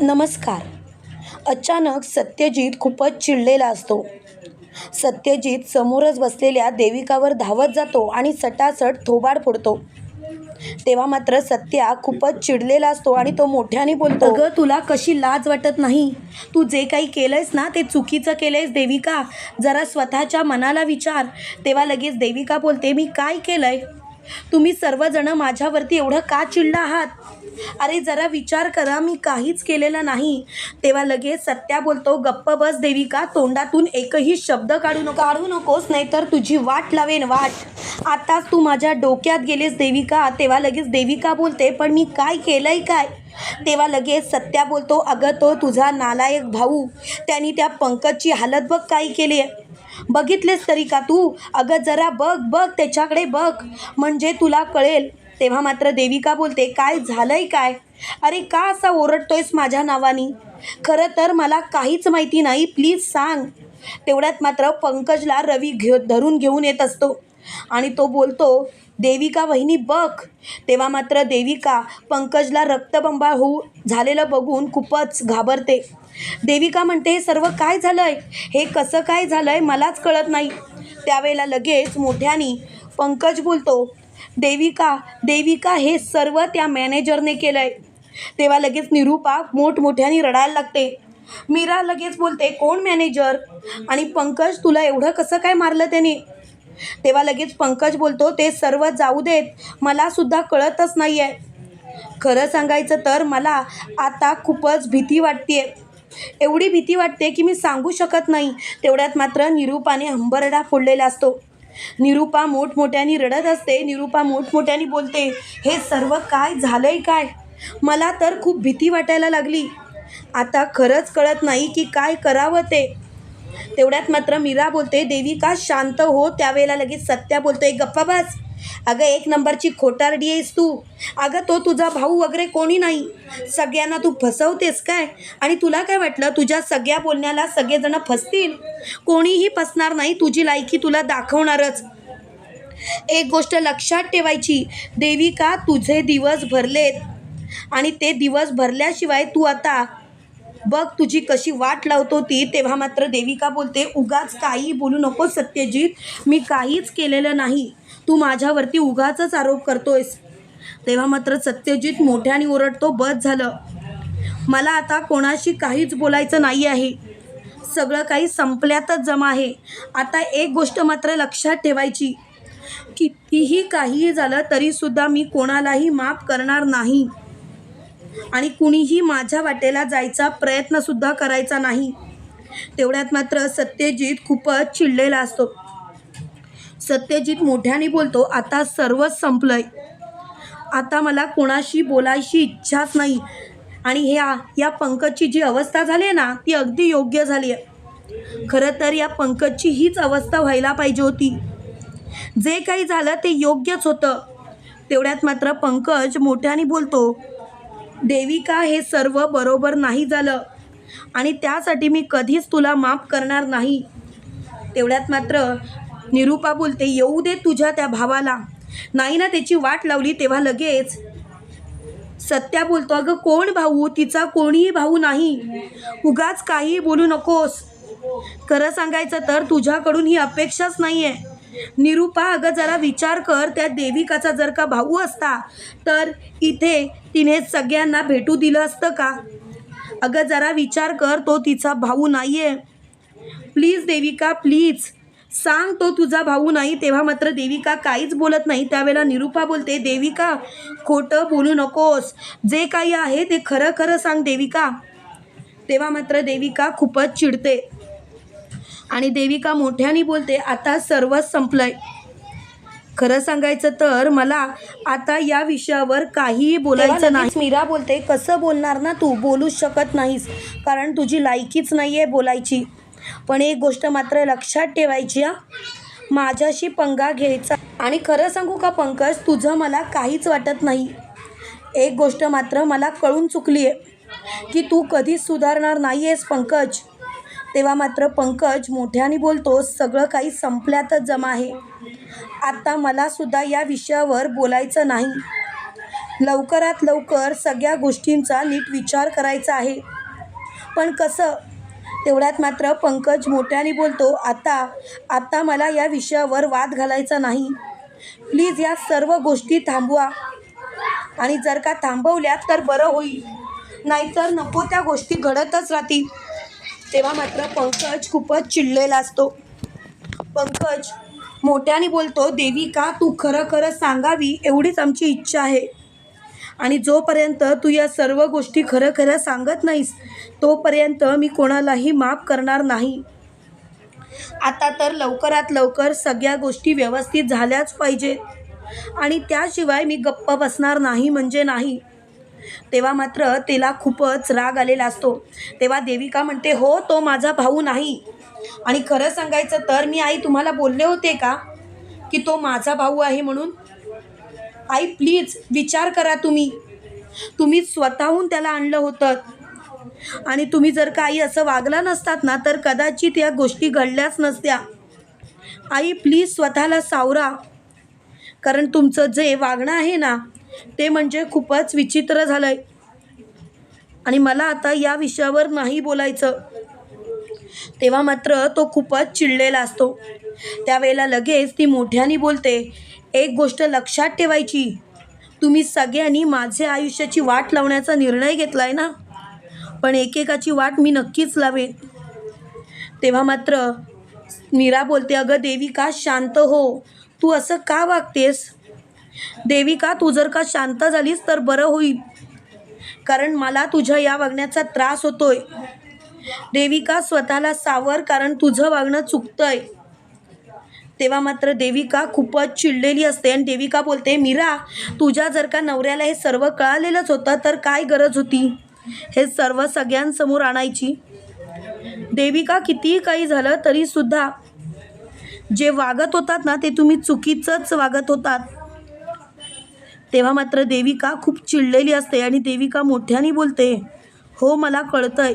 नमस्कार. अचानक सत्यजित खूपच चिडलेला असतो. सत्यजित समोरच बसलेल्या देविकावर धावत जातो आणि सटासट थोबाड फोडतो. तेव्हा मात्र सत्या खूपच चिडलेला असतो आणि तो मोठ्याने बोलतो अगं तुला कशी लाज वाटत नाही? तू जे काही केलंयस ना ते चुकीचं केलंयस देविका. जरा स्वतःच्या मनाला विचार. तेव्हा लगेच देविका बोलते मी काय केलंय? तुम्ही सर्वजण माझ्यावरती एवढं का चिडला आहात? अरे जरा विचार करा मी काहीच केलेलं नाही. तेव्हा लगेच सत्या बोलतो गप्प बस देविका तोंडातून एकही शब्द काढू नको काढू नकोस नाहीतर तुझी वाट लावेन वाट. आताच तू माझ्या डोक्यात गेलीस देविका. तेव्हा लगेच देविका बोलते पण मी काय केलंय काय? तेव्हा लगेच सत्या बोलतो अगं तो तुझा नालायक भाऊ. त्यांनी त्या पंकजची हालत बघ काय केली आहे बघितलेस तरी का तू? अगं जरा बघ बघ त्याच्याकडे बघ. म्हणजे तुला कळेल तेव्हा मात्र देविका बोलते काय झालंय काय? अरे का असा ओरडतोयस माझ्या नावानी? खरं तर मला काहीच माहिती नाही प्लीज सांग. तेवढ्यात मात्र पंकजला रवी घेऊ धरून घेऊन येत असतो. आणि तो बोलतो देविका वहिनी बघ. तेव्हा मात्र देविका पंकजला रक्तबंबा होऊ झालेलं बघून खूपच घाबरते. देविका म्हणते हे सर्व काय झालंय? हे कसं काय झालंय? मलाच कळत नाही. त्यावेळेला लगेच मोठ्यानी पंकज बोलतो देविका देविका हे सर्व त्या मॅनेजरने केलं आहे तेव्हा लगेच निरूपा मोठमोठ्याने रडायला लागते. मीरा लगेच बोलते कोण मॅनेजर? आणि पंकज तुला एवढं कसं काय मारलं त्याने? तेव्हा लगेच पंकज बोलतो ते सर्व जाऊ देत मला सुद्धा कळतच नाही आहे खरं सांगायचं तर मला आता खूपच भीती वाटते एवढी भीती वाटते की मी सांगू शकत नाही. तेवढ्यात मात्र निरूपाने हंबरडा फोडलेला असतो. निरूपा मोठमोठ्यानी रडत असते. निरूपा मोठमोठ्यानी बोलते हे सर्व काय झालंय काय? मला तर खूप भीती वाटायला लागली. आता खरंच कळत नाही की काय करावं ते. तेवढ्यात मात्र मीरा बोलते देविका शांत हो? त्यावेळेला लगेच सत्या बोलतोय. गप्पा बस. अगं एक नंबरची खोटारडी आहेस तू. अगं तो तुझा भाऊ वगैरे कोणी नाही. सगळ्यांना तू फसवतेस काय? आणि तुला काय वाटलं? तुझ्या सगळ्या बोलण्याला सगळेजणं फसतील? कोणीही फसणार नाही तुझी लायकी तुला दाखवणारच. एक गोष्ट लक्षात ठेवायची देविका तुझे दिवस भरलेत? आणि ते दिवस भरल्याशिवाय तू आता बघ तुझी कशी वाट लावतो ती तेव्हा मात्र देविका बोलते उगाच काही बोलू नको सत्यजित मी काहीच केलेलं नाही. तू माझ्यावरती उगाचच आरोप करतोयस. तेव्हा मात्र सत्यजित मोठ्याने ओरडतो बस झालं. मला आता कोणाशी काहीच बोलायचं नाही आहे. सगळं काही संपल्यातच जमा आहे. आता एक गोष्ट मात्र लक्षात ठेवायची. कितीही काहीही झालं तरीसुद्धा मी कोणालाही माफ करणार नाही. आणि कुणीही माझ्या वाटेला जायचा प्रयत्नसुद्धा करायचा नाही. तेवढ्यात मात्र सत्यजित खूपच चिडलेला असतो. सत्यजित मोठ्याने बोलतो आता सर्वच संपलंय. आता मला कोणाशी बोलायची इच्छाच नाही. आणि ह्या या पंकजची जी अवस्था झाली आहे ना ती अगदी योग्य झाली आहे खरं तर या पंकजची हीच अवस्था व्हायला पाहिजे होती. जे काही झालं ते योग्यच होतं. तेवढ्यात मात्र पंकज मोठ्याने बोलतो देविका हे सर्व बरोबर नाही झालं. आणि त्यासाठी मी कधीच तुला माफ करणार नाही. तेवढ्यात मात्र निरूपा बोलते येऊ दे तुझ्या त्या भावाला. नाही ना त्याची वाट लावली तेव्हा लगेच. सत्या बोलतो अगं कोण भाऊ? तिचा कोणीही भाऊ नाही. उगाच काही बोलू नकोस. खरं सांगायचं तर तुझ्याकडून ही अपेक्षाच नाही आहे निरूपा अगं जरा विचार कर. त्या देविकाचा जर का भाऊ असता तर इथे तिने सगळ्यांना भेटू दिलं असतं का? अगं जरा विचार कर. तो तिचा भाऊ नाही आहे प्लीज देविका प्लीज. सांग तो तुझा भाऊ नाही तेव्हा मात्र देविका काहीच बोलत नाही. त्यावेळेला निरूपा बोलते देविका खोटं बोलू नकोस. जे काही आहे ते खरं खरं सांग देविका. तेव्हा मात्र देविका खूपच चिडते. आणि देविका मोठ्याने बोलते आता सर्वच संपलंय. खरं सांगायचं तर मला आता या विषयावर काहीही बोलायचं नाही. मीरा बोलते कसं बोलणार ना तू? बोलूच शकत नाहीस. कारण तुझी लायकीच नाही आहे बोलायची. पण एक गोष्ट मात्र लक्षात ठेवायची हा. माझ्याशी पंगा घ्यायचा. आणि खरं सांगू का पंकज तुझं मला काहीच वाटत नाही. एक गोष्ट मात्र मला कळून चुकली आहे की तू कधीच सुधारणार नाही आहेस पंकज. तेव्हा मात्र पंकज मोठ्याने बोलतो सगळं काही संपल्यातच जमा आहे. आता मलासुद्धा या विषयावर बोलायचं नाही. लवकरात लवकर सगळ्या गोष्टींचा नीट विचार करायचा आहे. पण कसं तेवढ्यात मात्र पंकज मोठ्याने बोलतो आता आता मला या विषयावर वाद घालायचा नाही. प्लीज या सर्व गोष्टी थांबवा. आणि जर का थांबवल्या तर बरं होईल. नाहीतर नको त्या गोष्टी घडतच राहतील. तेव्हा मात्र पंकज खूपच चिडलेला असतो. पंकज मोठ्याने बोलतो देविका तू खरं खरं सांगावी? एवढीच आमची इच्छा आहे. आणि जोपर्यंत तू या सर्व गोष्टी खरं खरं सांगत नाहीस तोपर्यंत मी कोणालाही माफ करणार नाही. आता तर लवकरात लवकर सगळ्या गोष्टी व्यवस्थित झाल्याच पाहिजेत आणि त्याशिवाय मी गप्प बसणार नाही म्हणजे नाही. तेव्हा मात्र तिला खूपच राग आलेला असतो. तेव्हा देविका म्हणते हो तो माझा भाऊ नाही. आणि खरं सांगायचं तर मी आई तुम्हाला बोलले होते का की तो माझा भाऊ आहे म्हणून? आई प्लीज विचार करा तुम्ही. तुम्ही स्वतःहून त्याला आणलं होतं. आणि तुम्ही जर का आई असं वागला नसतात ना तर कदाचित या गोष्टी घडल्याच नसत्या. आई प्लीज स्वतःला सावरा. कारण तुमचं जे वागणं आहे ना ते म्हणजे खूपच विचित्र झालं आहे आणि मला आता या विषयावर नाही बोलायचं. तेव्हा मात्र तो खूपच चिडलेला असतो. त्यावेळेला लगेच ती मोठ्याने बोलते एक गोष्ट लक्षात ठेवायची. तुम्ही सगळ्यांनी माझे आयुष्याची वाट लावण्याचा निर्णय घेतला आहे ना? पण एकेकाची वाट मी नक्कीच लावेन. तेव्हा मात्र मीरा बोलते अगं देविका शांत हो? तू असं का वागतेस? देविका तू जर का शांत झालीस तर बरं होईल. कारण मला तुझ्या या वागण्याचा त्रास होतोय. देविका स्वतःला सावर कारण तुझं वागणं चुकतंय? तेव्हा मात्र देविका खूपच चिडलेली असते. आणि देविका बोलते मीरा तुझ्या जर का नवऱ्याला हे सर्व कळालेलंच होतं तर काय गरज होती? हे सर्व सगळ्यांसमोर आणायची. देविका कितीही काही झालं तरीसुद्धा जे वागत होतात ना ते तुम्ही चुकीचंच वागत होतात. तेव्हा मात्र देविका खूप चिडलेली असते आणि देविका मोठ्याने बोलते हो मला कळतंय.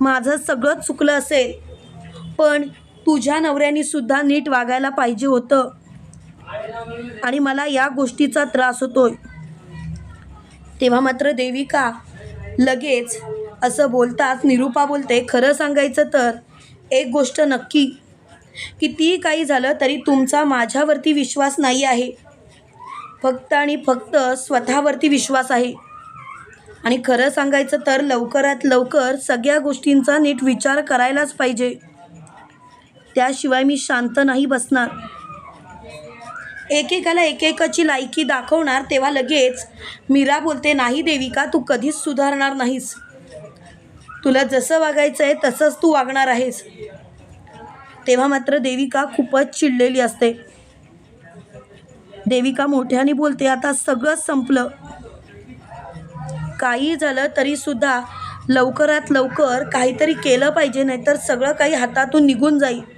माझं सगळं चुकलं असेल पण तुझ्या नवऱ्याने सुद्धा नीट वागायला पाहिजे होतं. आणि मला या गोष्टीचा त्रास होतोय. तेव्हा मात्र देविका लगेच असं बोलताच निरूपा बोलते खरं सांगायचं तर एक गोष्ट नक्की. कितीही काही झालं तरी तुमचा माझ्यावरती विश्वास नाही आहे. फक्त आणि फक्त स्वतःवरती विश्वास आहे. आणि खरं सांगायचं तर लवकरात लवकर सगळ्या गोष्टींचा नीट विचार करायलाच पाहिजे. त्याशिवाय मी शांत नाही बसणार. एकेकाला एकेकाची लायकी दाखवणार तेव्हा लगेच मीरा बोलते नाही देविका तू कधीच सुधारणार नाहीस. तुला जसं वागायचं आहे तसंच तू वागणार आहेस. तेव्हा मात्र देविका खूपच चिडलेली असते. देविका मोठ्याने बोलते आता सगळंच संपलं. काही झालं तरीसुद्धा लवकरात लवकर काहीतरी केलं पाहिजे नाहीतर सगळं काही हातातून निघून जाईल.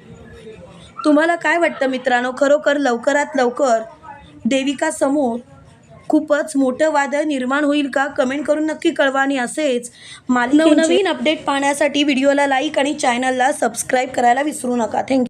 तुम्हाला काय वाटतं मित्रांनो? खरोखर लवकरात लवकर देविका समोर खूपच मोठं वादळ निर्माण होईल का? कमेंट करून नक्की कळवा आणि असेच मालिक नवनवीन अपडेट पाहण्यासाठी व्हिडिओला लाईक आणि चॅनलला सबस्क्राईब करायला विसरू नका. थँक्यू